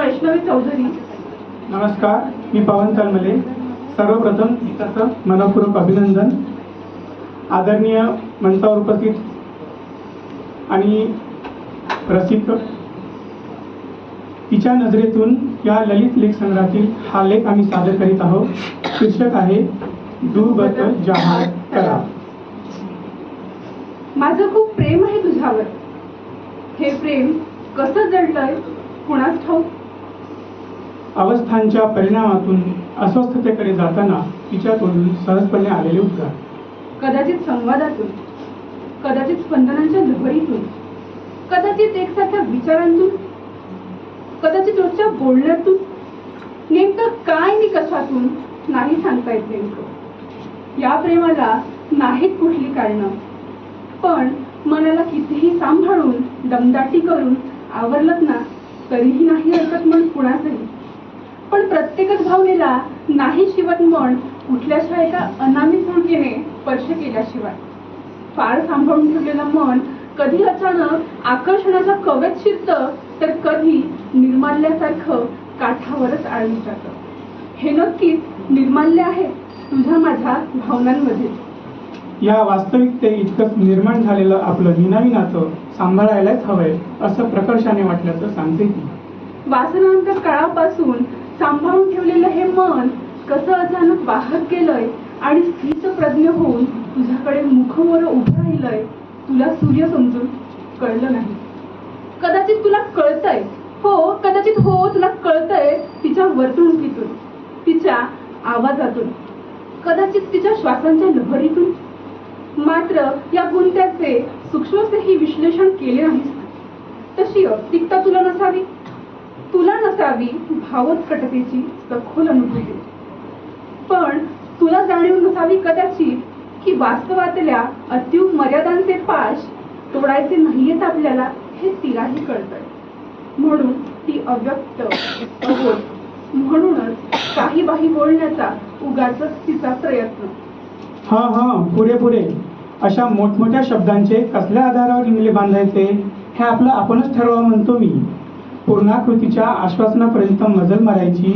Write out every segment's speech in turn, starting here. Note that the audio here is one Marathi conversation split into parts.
वैष्णवी चौधरी. नमस्कार मी पवन तलमले. सर्वप्रथम तिचं मनपूर्वक अभिनंदन. आदरणीय मंचावर उपस्थित आणि रसिक तिच्या नजरेतून या ललित लेख संग्रहातील हा लेख आम्ही सादर करीत आहोत. शीर्षक आहे दुबत जहार करा माझं खूप प्रेम आहे तुझ्यावर. हे प्रेम कसं जडलंय कुणास ठाऊक? अवस्थांच्या परिणामातून अस्वस्थतेकडे जाताना तिच्या तोंडून सहजपणे आलेले उद्गार. कदाचित संवादातून कदाचित स्पंदनांच्या लहरीतून कदाचित एकसारख्या विचारांतून कदाचित रोजच्या बोलण्यातून नेमकं काय नि कशातून नाही सांगता येत नेमकं. या प्रेमाला नाहीत कुठली कारणं. पण मनाला कितीही सांभाळून दमदाटी करून आवरलत ना तरीही नाही ऐकत मन कुणाचंही. पण प्रत्येकच भावनेला नाही शिवत मन कुठल्याशा एका अनामी फुलकेने स्पर्श केल्याशिवाय. फार सांभाळून ठेवलेलं मन कधी अचानक आकर्षणाच्या कवेत शिरतं तर कधी निर्माल्यासारखं काठावरच आळून जातं. हे नक्कीच निर्माल्य आहे तुझ्या माझ्या भावनांमध्ये. या वास्तविकते इतकंच निर्माण झालेलं आपलं निनावी नातं सांभाळायलाच हवंय असं प्रकर्षाने वाटल्याचं सांगते ती वासनांतर काळापासून सांभाळून ठेवलेलं हे मन कसं अचानक बाहेर गेलंय आणि स्थित प्रज्ञ होऊन तुझ्याकडे मुखवर उभं राहिलंय तुला सूर्य समजून कळलं नाही. कदाचित तुला कळतंय. हो कदाचित हो तुला कळतंय तिच्या वर्तणुकीतून तिच्या आवाजातून कदाचित तिच्या श्वासांच्या लहरीतून. मात्र या गुंत्याचे सूक्ष्मसेही विश्लेषण केले नाहीस. तशी अतिकता तुला नसावी. तुला नसावी भावोत्कटतेची सखोल अनुभूती. पण तुला जाणीव नसावी कदाचित की वास्तवातल्या अत्युग मर्यादांचे पाश तोडायचे नाहीयेत आपल्याला हे तिलाही कळतंय. म्हणून ती अव्यक्त अबोध म्हणूनच काही बाही बोलण्याचा उगाच तिचा प्रयत्न. हा हा पुरे पुरे अशा मोठमोठ्या शब्दांचे कसल्या आधारावर इंगले बांधायचे हे आपलं आपणच ठरवा म्हणतो मी. पूर्णाकृतीच्या आश्वासनापर्यंत मजल मारायची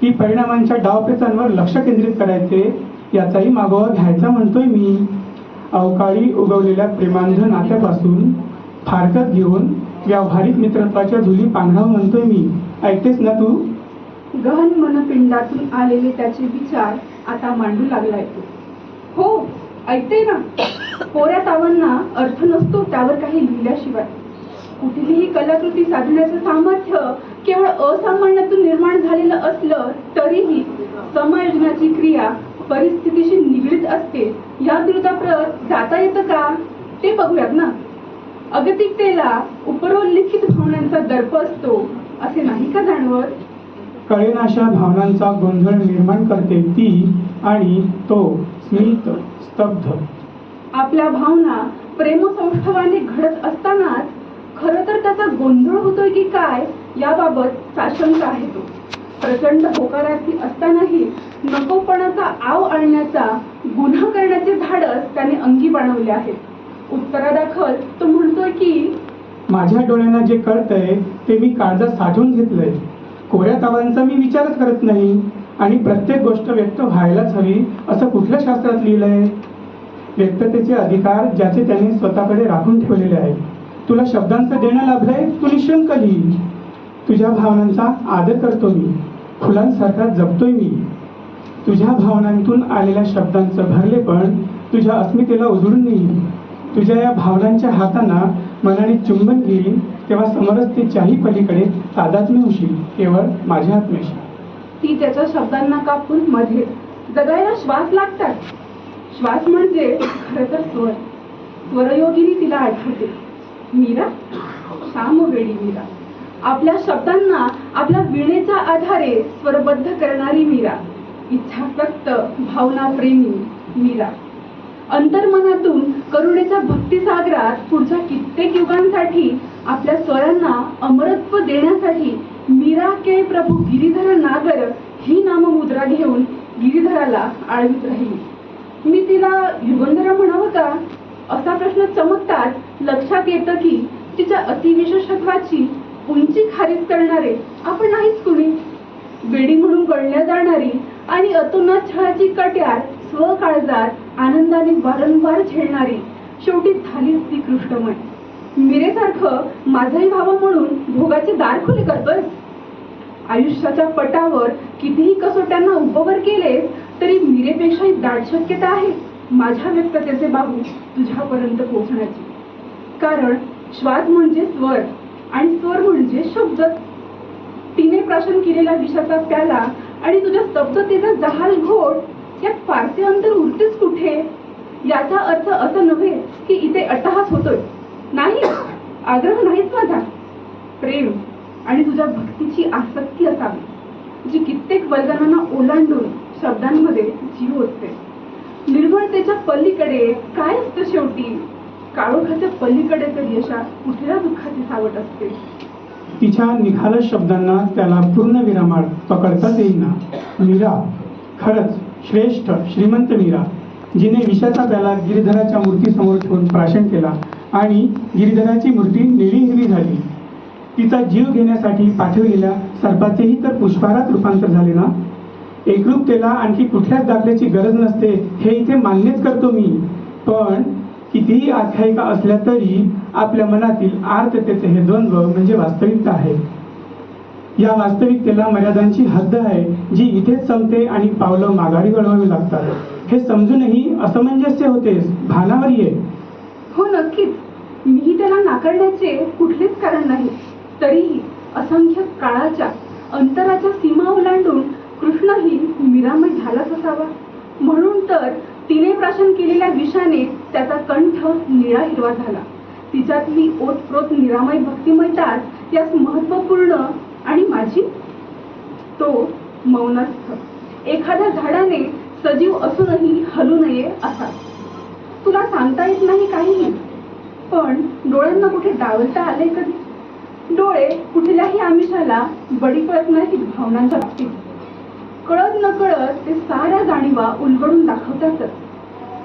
की परिणामांच्या डावपेचांवर लक्ष केंद्रित करायचे याचाही मागोवा घ्यायचा म्हणतोय मी. अवकाळी उगवलेल्या प्रेमांध नात्यापासून फारकत घेऊन व्यावहारिक मित्रत्वाच्या झुली पांघराव म्हणतोय मी. ऐकतेस ना तू? गहन मनपिंडातून आलेले त्याचे विचार आता मांडू लागलाय तो हो ऐकते ना. कोऱ्या तावांना अर्थ नसतो त्यावर काही लिहिल्याशिवाय. कुठलीही कलाकृती साधण्याचं सामर्थ्य केवळ असामान्यातून निर्माण झालेलं असलं तरीही समायोजनाची क्रिया परिस्थितीशी निगडीत असते. या विरोधाप्रत जाता येतं का ते बघूयात ना. अगतिकतेला उपरोल्लिखित भावनांचा दर्प असतो असे नाही का जाणवत? कळेनाशा भावनांचा गोंधळ निर्माण करते ती आणि तो स्मित स्तब्ध. आपल्या भावना प्रेमसौष्ठवाने घडत असतानाच खरं तर त्याचा गोंधळ होतोय की काय याबाबत साशंक आहे तो. प्रचंड होकारार्थी असतानाही नकोपणाचा आव आणण्याचा गुन्हा करण्याचे धाडस त्याने अंगी बनवले आहे उत्तरादाखल तो म्हणतोय की माझ्या डोळ्यांना जे कळतंय ते मी काळजात साठवून घेतलंय. कोऱ्या तावांचा मी विचारच करत नाही आणि प्रत्येक गोष्ट व्यक्त व्हायलाच हवी असं कुठल्या शास्त्रात लिहिलंय? व्यक्ततेचे अधिकार ज्याचे त्यांनी स्वतःकडे राखून ठेवलेले आहेत. तुला शब्दांचं देणं लाभलंय? तू निशंक लिही. तुझ्या भावनांचा आदर करतो मी. फुलांसारखा जपतोय मी. तुझ्या भावनांतून आलेल्या शब्दांचं भरले पण तुझ्या अस्मितेला उजळून नेईल तुझ्या या भावनांच्या हातांना मनाने चुंबन घेईल तेव्हा समरसतेच्याही पलीकडे तादात्म्य होशील केवळ माझ्या आत्म्याशी. ती त्याच्या शब्दांना कापून मध्ये जगायला श्वास लागतात. श्वास म्हणजे खर तर स्वर. स्वरयोगिनी तिला आठवते. मीरा श्यामवेळी मीरा आपल्या शब्दांना आपल्या वीणेच्या आधारे स्वरबद्ध करणारी मीरा. इच्छा फक्त भावना प्रेमी मीरा. अंतर्मनातून करुणेच्या भक्तिसागरात पुढच्या कित्येक युगांसाठी आपल्या स्वरांना अमरत्व देण्यासाठी मीरा के प्रभू गिरीधर नागर ही नाममुद्रा घेऊन गिरीधराला आळवीत राहील. मी तिला युगंधरा म्हणावं का? असा प्रश्न चमकताच लक्षात येतं की तिच्या अतिविशेषत्वाची उंची खारीज करणारे आपण नाहीच कुणी. बेडी म्हणून गणल्या जाणारी आणि अतोनात छळाची कट्यार स्वकाळजात आनंदाने वारंवार झेलणारी शेवटी झालीच ती कृष्णमय मिरेसारखं माझाही भावा म्हणून भोगाचे दार खुले बस. आयुष्याच्या पटावर कितीही कसोट्यांना उपवर केलेस तरी मिरेपेक्षाही दाट शक्यता आहे. माझ्या व्यक्ततेचे बाहू तुझ्यापर्यंत पोहोचण्याची. कारण श्वास म्हणजे स्वर आणि स्वर म्हणजे शब्द. तिने प्राशन केलेला विषाचा प्याला आणि तुझ्या स्तब्धतेचा जहाल घोट यात फारसे अंतर उरतेच कुठे? याचा अर्थ असं नव्हे की इथे अट्टहास होतोय. नाही आग्रह नाहीच माझा. प्रेम आणि तुझ्या भक्तीची आसक्ती असावी जी कित्येक वर्गांना ओलांडून शब्दांमध्ये जीव त्याच्या पलीकडे? काय असतं शेवटी? काळोखाच्या पलीकडे तर यशा कुठल्या दुःखाची सावट असते? तिच्या निखालस शब्दांना त्याला पूर्ण विरामात पकडताच येईना. मीरा खरंच श्रेष्ठ श्रीमंत मीरा जिने विषाचा प्याला गिरिधराच्या मूर्तीसमोर ठेवून प्राशन केला आणि गिरिधराची मूर्ती निळी हिरवी झाली. तिचा जीव घेण्यासाठी पाठवलेल्या सर्पाचेही तर पुष्पारात रूपांतर झाले ना? एकरूपतेला आणखी कुठल्याच दाखल्याची गरज नसते. हे इथे मान्यच करतो मी. पण कितीही आख्यायिका असल्या तरी आपल्या मनातील आर्ततेचे हे द्वंद्व म्हणजे वास्तविकता आहे. या वास्तविकतेला मर्यादांची हद्द आहे जी इथेच संपते आणि पावलं माघारी वळवावी लागतात. हे समजूनही असमंजस्य होतेस भानावर ये. हो नक्कीच. मीही त्याला नाकारण्याचे कुठलेच कारण नाही. तरीही असंख्य काळाच्या अंतराच्या सीमा ओलांडून कृष्णही मीरामय झालाच असावा. म्हणून तर तिने प्राशन केलेल्या विषाने त्याचा कंठ निळा हिरवा झाला. तिच्यातली ओतप्रोत निरामय भक्तिमयताच यास महत्त्वपूर्ण आणि माझी? तो मौनस्थ. एखाद्या झाडाने सजीव असूनही हलू नये असा. तुला सांगता येत नाही काही? पण डोळ्यांना कुठे डावलता आले कधी? डोळे कुठल्याही आमिषाला बळी पडत नाहीत भावनांच्या बाबतीत. कळत न कळत ते साऱ्या जाणीवा उलगडून दाखवतातच.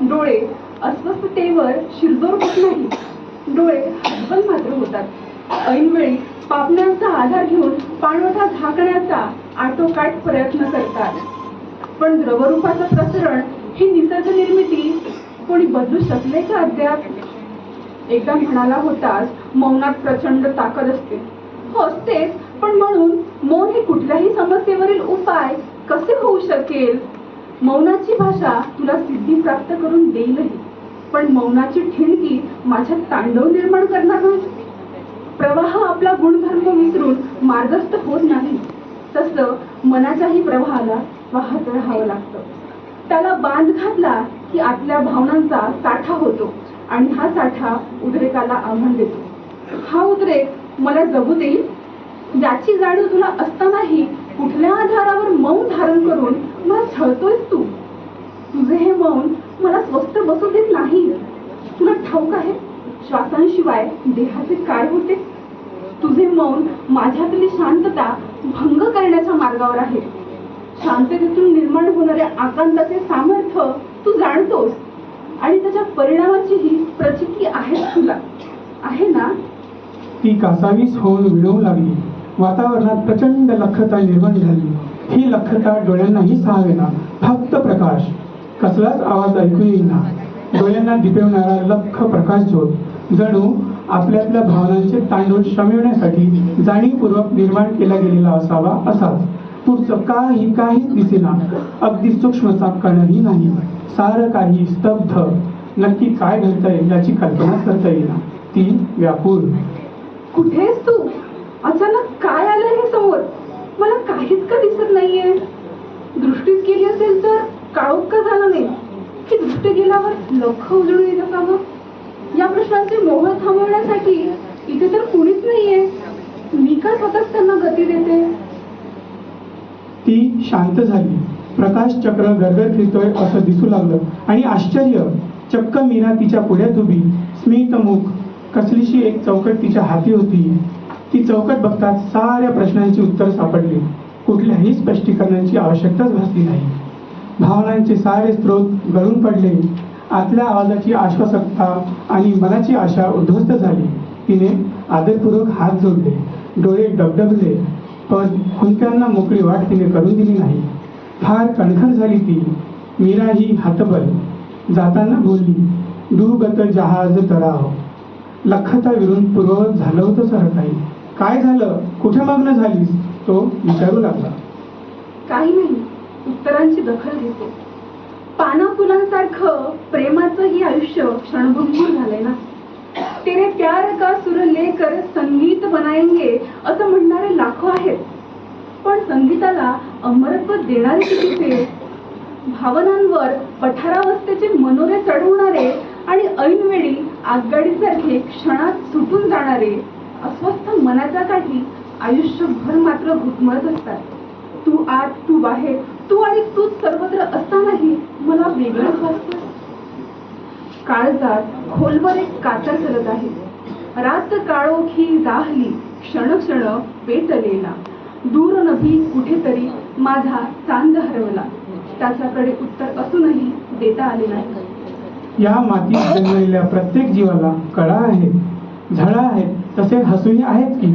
डोळे अस्वस्थतेवर शिरदोर होत नाही डोळे हतबल मात्र होतात. ऐनवेळी पापण्यांचा आधार घेऊन पाणवठा झाकण्याचा आटोकाट प्रयत्न करतात. पण द्रवरूपाचं प्रसरण ही निसर्ग निर्मिती कोणी बदलू शकले का अद्याप? एकदा म्हणाला होतास मौनात प्रचंड ताकद असते. हो असतेच पण म्हणून मौन हे कुठल्याही समस्येवरील उपाय कसे होऊ शकेल? मौनाची भाषा तुला सिद्धी प्राप्त करून देईलही. पण मौनाची ठिणगी माझ्यात तांडव निर्माण करणार नाही. प्रवाह आपला गुणधर्म विसरून मार्गस्थ होत नाही. तसं मनाच्याही प्रवाहाला वाहत राहावं लागतं. त्याला बांध घातला की आतल्या भावनांचा साठा होतो आणि हा साठा उद्रेकाला आव्हान देतो. हा उद्रेक मला जगू देईल? याची जाणीव तुला असतानाही कुठल्या आधारावर मौन धारण करून मला छळतोयस तू? तुझे हे मौन मला स्वस्थ बसू देत नाही तुला ठाऊक आहे श्वासांशिवाय देहाचे काय होते? तुझे मौन माझ्यातली शांतता भंग करण्याच्या मार्गावर आहे. शांततेतून निर्माण होणाऱ्या आकांताचे सामर्थ्य तू जाणतोस आणि त्याच्या परिणामाचीही प्रचिती आहे तुला. आहे ना? ती कासावीस होऊन विळवू लागली. वातावरणात प्रचंड लखता निर्माण झाली. ही लखता डोळ्यांनाही सहावेना फक्त प्रकाश. कसलाच आवाज ऐकू येईना. डोळ्यांना दिपवणारा लख प्रकाश झोत. जणू आपल्यातल्या भावनांचे तांडूळ शमविण्यासाठी जाणीवपूर्वक निर्माण केला गेलेला असावा असाच. पुढचं काही काहीच दिसेना. अगदी सूक्ष्म कणही नाही. सारं काही स्तब्ध. नक्की काय घडतंय याची कल्पना करता येईना. ती व्यापूर कुठेस तू? अचानक काय आलं हे समोर? मला काहीच का दिसत नाहीये? दृष्टीच गेली असेल तर काळोख का झाला नाही? की दृष्ट गेल्यावर लख उजळून येतं का मग या प्रश्नांचे मोह थांबवण्यासाठी इथे तर कुणीच नाहीये. मी का स्वतःच त्यांना गती देते? ती शांत झाली. प्रकाश चक्र गरगर फिरतोय असं दिसू लागलं. आणि आश्चर्य चक्क मीरा तिच्या पुढ्यात उभी. स्मितमुख कसलीशी एक चौकट तिच्या हाती होती. ती चौकट बघताच साऱ्या प्रश्नांची उत्तर सापडली. कुठल्याही स्पष्टीकरणाची आवश्यकताच भासली नाही. भावनांचे सारे स्रोत गळून पडले. आतल्या आवाजाची आश्वासकता आणि मनाची आशा उद्ध्वस्त झाली. तिने आदरपूर्वक हात जोडले. डोळे डबडबले. पण खुंत्यांना मोकळी वाट तिने करून दिली नाही. फार कणखर झाली ती. मीरा ही हातबल. जाताना बोलली दुगत जहाज तराव लखता विरून पूर्ववत झालं होतं सर काही. काय झालं? कुठे मग्न झालीस तो विचारू लागला. काही नाही. उत्तरांची दखल घेतो. पाना फुलांसारखं प्रेमाचं ही आयुष्य क्षणभंगूर झालंय ना? तेरे प्यार का सुर लेकर संगीत बनायंगे असं म्हणणारे लाखो आहेत. पण संगीताला अमरत्व देणारे कितीचे भावनांवर पठारावस्थेचे मनोरे चढवणारे आणि ऐनवेळी आगगाडीसारखे क्षणात सुटून जाणारे अस्वस्थ मनाच्या काठी आयुष्यभर मात्र घुटमळत असतात. तू आत तू बाहेर तू आणि तूच सर्वत्र असतानाही मला वेगळंच वाटतं. काळजात खोलवर एक काचा सरत आहे. रात काळोखी जाहली क्षण क्षण पेटलेला दूर नभी कुठेतरी माझा चांद हरवला. त्याच्याकडे उत्तर असूनही देता आले नाही. या मातीत जन्मलेल्या प्रत्येक जीवाला कळा आहे झळा आहेत तसे हसूही आहेच की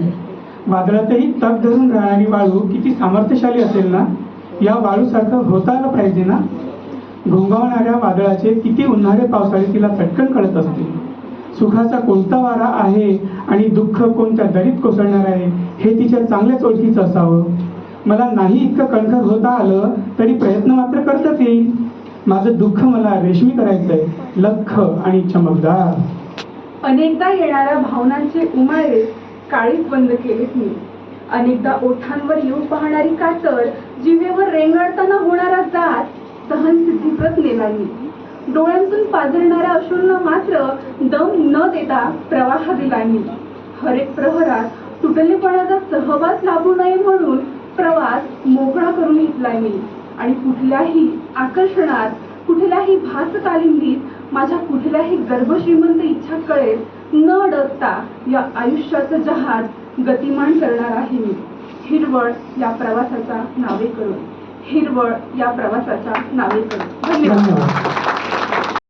वादळातही तग धरून राहणारी वाळू किती सामर्थ्यशाली असेल ना? या वाळूसारखं होता आलं पाहिजे ना? घोंगावणाऱ्या वादळाचे किती उन्हाळे पावसाळे तिला चटकन कळत असते सुखाचा कोणता वारा आहे आणि दुःख कोणत्या दरीत कोसळणार आहे हे तिच्या चांगल्याच ओळखीचं असावं. मला नाही इतकं कणखर होता आलं तरी प्रयत्न मात्र करताच येईल. माझं दुःख मला रेशमी करायचंय लख आणि चमकदार. अनेकदा येणाऱ्या भावनांचे उमाळे काळीच बंद केलेत मी. अनेकदा ओठांवर येऊ पाहणारी कातर जिवेवर रेंगाळताना होणारा जात सहनसिद्धीप्रत नेला मी डोळ्यांतून पाझरणाऱ्या अश्रूंना मात्र दम न देता प्रवाह दिला मी. हरेक प्रहरात तुटलेपणाचा सहवास लाभू नये म्हणून प्रवास मोकळा करून घेतलाय मी. आणि कुठल्याही आकर्षणात कुठल्याही भासकालिंदीत माझ्या कुठल्याही गर्भश्रीमंत इच्छा कळेल न अडकता या आयुष्याचं जहाज गतिमान करणार आहे मी. हिरवळ या प्रवासाचा नावे करून. हिरवळ या प्रवासाच्या नावे करून. धन्यवाद.